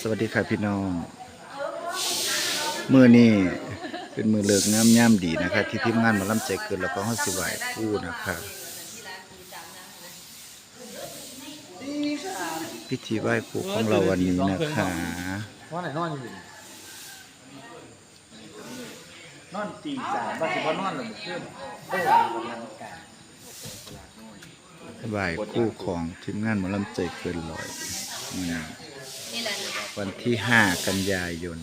สวัสดีค่ะพี่น้องมือนี้เป็นมือเลิกงามย่ำดีนะคะ ที่ทีมงานหมาล่ำใจเกินแล้วก็ห้องสิไหวคู่นะคะพิธีไหว้ครูของเราวันนี้นะคะว่าไหนนอนอยู่นี่นอนตีสามว่าสิว่านอนหรือเพื่อนเพื่อนกำลังกายไหว้คู่ของทีมงานหมาล่ำใจเกินลอย วันที่ห้ากันยายน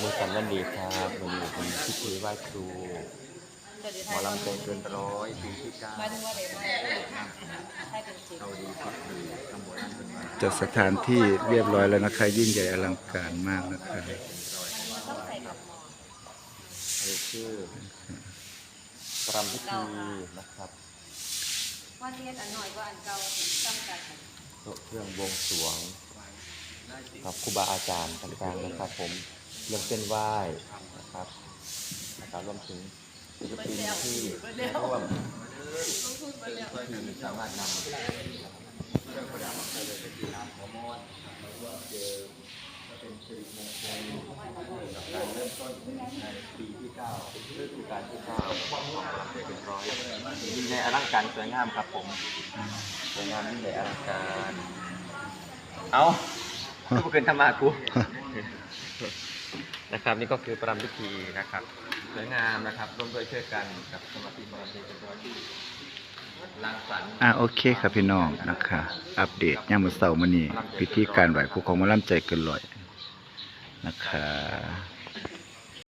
มือกันวันดีครับวันนี้เป็นพิธีไหว้ครูหมอลำใจเกินร้อยปีที่เก้าเอาดีครับดีตำบลนั้นเป็นวันจัดสถานที่เรียบร้อยแล้วนะคะยิ่งใหญ่อลังการมากนะคะเอ่ยชื่อปรำพิธีนะครับวันเรียนอันหน่อยว่าอันเก่าจำกัดโต๊ะ เรื่องวงสวงกับครูบาอาจารย์ต่างๆนะครับ ผมเรื่องเส้นไหว้นะครับนะครับรวมถึงศิลปินที่ร่วมที่สามารถนำเรื่องประดับปเลยที่นำหัวมอดมาร่วมเจอเป็นสีริมงคล ก้าฤดูกาลที่เก้าของหมอลำใจเป็นร้อยยิ่งใหญ่อลังการสวยงามครับผมสวยงามยิ่งใหญ่อลังการ เอาผู้เกินธรรมากูนะครับนี่ก็คือประรำพิธีนะครับ สวยงามนะครับร่วมด้วยช่วยกันกับสมาชิกประรำใจเป็นร้อยที่รังสรรค์อ่าโอเคครับพี่น้องนะคะ อัปเดตย่ามมื้อเสาร์มื้อนี้พิธีการไหว้ครูของมาล่ำใจเกินลอยนะคะ